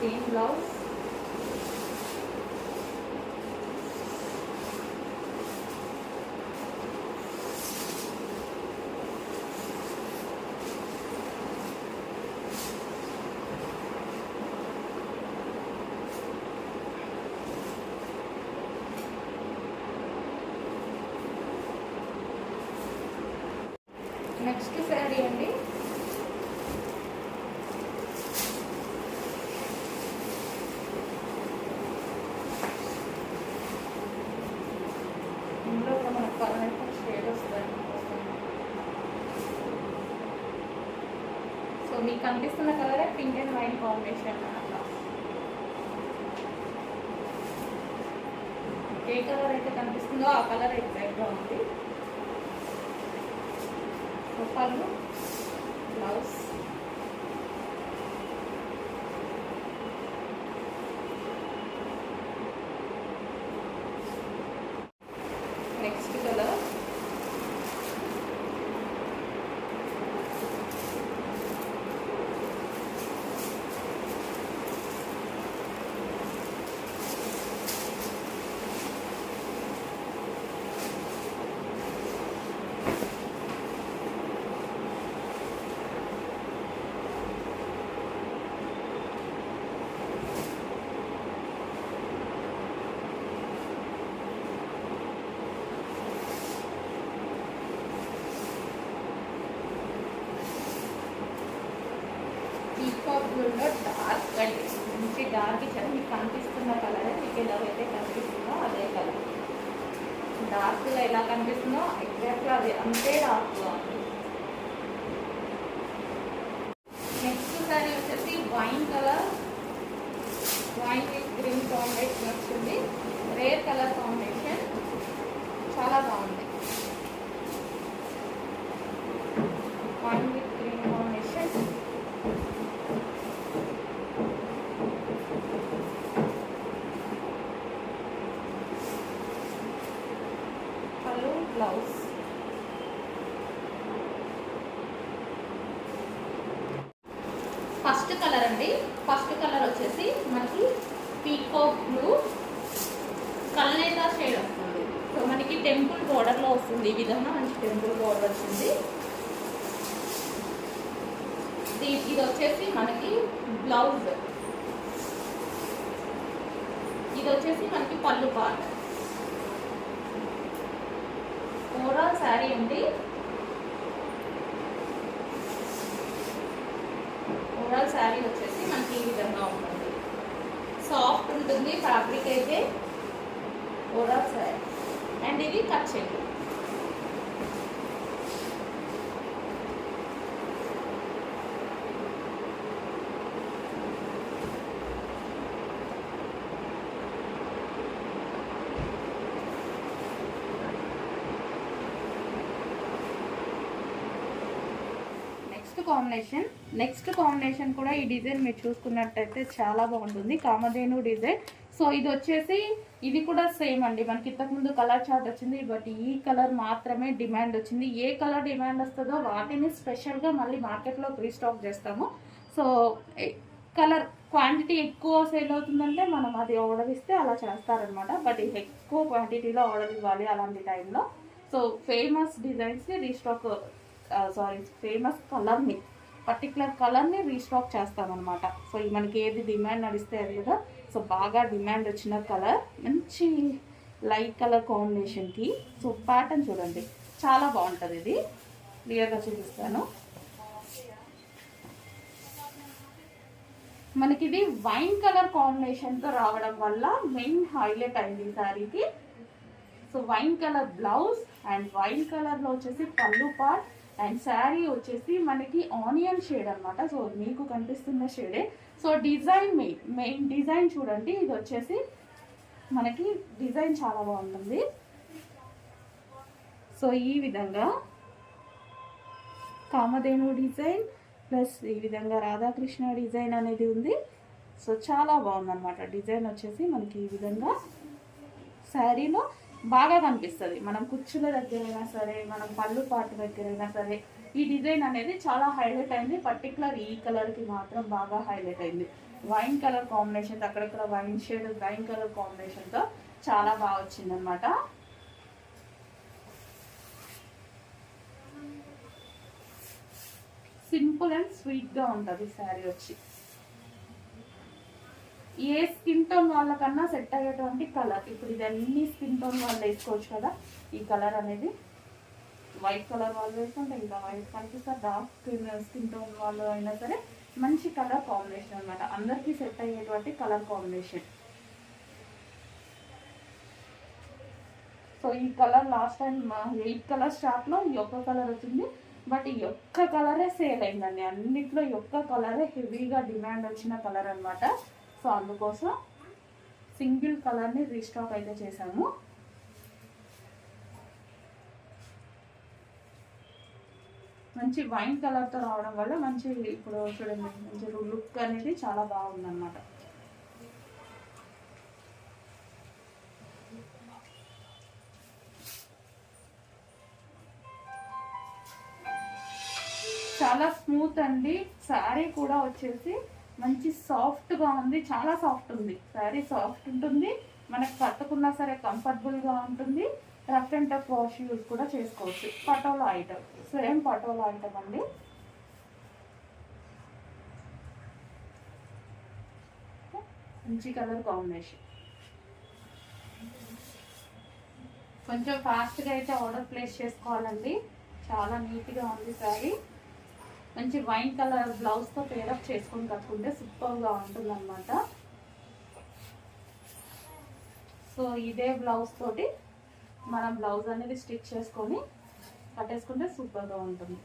Green blouse next sari అండి. ఇందులో కూడా మనకు కలర్ షేడ్ వస్తుంది సో మీకు కనిపిస్తున్న కలరే పింక్ అండ్ వైట్ కాంబినేషన్ అట్లా ఏ కలర్ అయితే కనిపిస్తుందో ఆ కలర్ ఎగ్జాక్ట్గా ఉంది. పళ్ళు blouse next colour peacock dark అండి మంచి డార్క్ ఇచ్చారు మీకు కనిపిస్తున్న కలర్ మీకు ఎలా అయితే కనిపిస్తుందో అదే కలర్ డార్క్గా ఎలా కనిపిస్తుందో ఎగ్జాక్ట్గా అది అంతే డార్క్గా ఉంది. నెక్స్ట్ సారీ వచ్చేసి wine colour wine with green combination వస్తుంది. రేర్ కలర్ కాంబినేషన్ చాలా బాగుంది. వైన్ విత్ గ్రీన్ కాంబినేషన్ పళ్ళు బ్లౌజ్ ఫస్ట్ కలర్ అండి. ఫస్ట్ కలర్ వచ్చేసి మనకి పీకో బ్లూ కల్నేత షేడ్ వస్తుంది. సో మనకి టెంపుల్ బోర్డర్లో వస్తుంది. ఈ విధంగా మంచి టెంపుల్ బోర్డర్ వచ్చింది. దీ- ఇది వచ్చేసి మనకి బ్లౌజ్ ఇది వచ్చేసి మనకి పళ్ళు పార్ట్ ఓవరాల్ శారీ అండి. ఓవరాల్ శారీ వచ్చేసి మనకి ఈ విధంగా ఉంటుంది. సాఫ్ట్ ఉంటుంది ఫ్యాబ్రిక్ అయితే ఓవరాల్ శారీ అండ్ ఇది కట్ చేయండి నెక్స్ట్ కాంబినేషన్ నెక్స్ట్ కాంబినేషన్ కూడా ఈ డిజైన్ మీరు చూసుకున్నట్టయితే చాలా బాగుంటుంది. కామధేను డిజైన్ సో ఇది వచ్చేసి ఇది కూడా సేమ్ అండి. మనకి ఇంతకుముందు కలర్ చార్ట్ వచ్చింది బట్ ఈ కలర్ మాత్రమే డిమాండ్ వచ్చింది. ఏ కలర్ డిమాండ్ వస్తుందో వాటిని స్పెషల్గా మళ్ళీ మార్కెట్లో రీస్టాక్ చేస్తాము. సో కలర్ క్వాంటిటీ ఎక్కువ సేల్ అవుతుందంటే మనం అది ఆర్డర్ ఇస్తే అలా చేస్తారనమాట బట్ ఎక్కువ క్వాంటిటీలో ఆర్డర్ ఇవ్వాలి అలాంటి టైంలో సో ఫేమస్ డిజైన్స్ని రీస్టాక్ సారీ ఫేమస్ కలర్ని పర్టికులర్ కలర్ని రీస్టాక్ చేస్తామన్నమాట. సో ఈ మనకి ఏది డిమాండ్ నడిస్తే అది కదా. సో బాగా డిమాండ్ వచ్చిన కలర్ మంచి లైట్ కలర్ కాంబినేషన్కి సో ప్యాటర్న్ చూడండి. చాలా బాగుంటుంది ఇది. క్లియర్గా చూపిస్తాను. మనకి ఇది వైన్ కలర్ కాంబినేషన్తో రావడం వల్ల మెయిన్ హైలైట్ అయింది ఈ శారీకి so wine colour blouse and wine కలర్లో వచ్చేసి పళ్ళు పార్ట్ అండ్ శారీ వచ్చేసి మనకి ఆనియన్ షేడ్ అనమాట సో మీకు కనిపిస్తున్న షేడే so design main main design చూడండి. ఇది వచ్చేసి మనకి డిజైన్ చాలా బాగుంటుంది. సో ఈ విధంగా కామధేను డిజైన్ ప్లస్ ఈ విధంగా రాధాకృష్ణ డిజైన్ అనేది ఉంది. సో చాలా బాగుందన్నమాట. డిజైన్ వచ్చేసి మనకి ఈ విధంగా. శారీలో బాగా కనిపిస్తుంది. మనం కుచ్చుల దగ్గర అయినా సరే మనం పళ్ళు పాటు దగ్గర అయినా సరే ఈ డిజైన్ అనేది చాలా హైలైట్ అయింది. పర్టికులర్ ఈ కలర్కి మాత్రం బాగా హైలైట్ అయింది. వైన్ కలర్ కాంబినేషన్ అక్కడక్కడ వైన్ షేడ్ వైన్ కలర్ కాంబినేషన్తో చాలా బాగా వచ్చిందనమాట సింపుల్ అండ్ స్వీట్గా ఉంటుంది శారీ వచ్చి. ఏ స్కిన్ టోన్ వాళ్ళకన్నా సెట్ అయ్యేటువంటి కలర్. ఇప్పుడు ఇది అన్ని స్కిన్ టోన్ వాళ్ళు వేసుకోవచ్చు కదా. ఈ కలర్ అనేది వైట్ కలర్ వాళ్ళు వేసుకుంటే ఇంకా వైట్ కనిపిస్తారు డార్క్ స్కిన్ స్కిన్ టోన్ వాళ్ళు అయినా సరే మంచి కలర్ కాంబినేషన్ అనమాట అందరికీ సెట్ అయ్యేటువంటి కలర్ కాంబినేషన్. సో ఈ colour last time eight colour షాప్లో ఈ ఒక్క కలర్ వచ్చింది. బట్ ఈ ఒక్క కలరే సేల్ అయిందండి. అన్నిట్లో ఈ ఒక్క కలరే హెవీగా డిమాండ్ వచ్చిన కలర్ అనమాట సో అందుకోసం సింగిల్ కలర్ని రీస్టాక్ అయితే చేశాము. మంచి వైన్ కలర్తో రావడం వల్ల మంచి ఇప్పుడు చూడండి మంచి లుక్ అనేది చాలా బాగుందన్నమాట. చాలా స్మూత్ అండి. శారీ కూడా వచ్చేసి మంచి సాఫ్ట్గా ఉంది చాలా సాఫ్ట్ ఉంది. శారీ సాఫ్ట్ ఉంటుంది మనకు పట్టుకున్నా సరే కంఫర్టబుల్గా ఉంటుంది. Rough and tough wash use కూడా చేసుకోవచ్చు. Patola item same Patola item అండి. మంచి కలర్ కాంబినేషన్ కొంచెం ఫాస్ట్గా అయితే ఆర్డర్ ప్లేస్ చేసుకోవాలండి. చాలా నీట్గా ఉంది శారీ మంచి వైన్ కలర్ బ్లౌజ్తో పేరప్ చేసుకొని కట్టుకుంటే సూపర్గా ఉంటుంది అనమాట సో ఇదే బ్లౌజ్ తోటి మనం బ్లౌజ్ అనేది స్టిచ్ చేసుకొని కట్టేసుకుంటే సూపర్గా ఉంటుంది.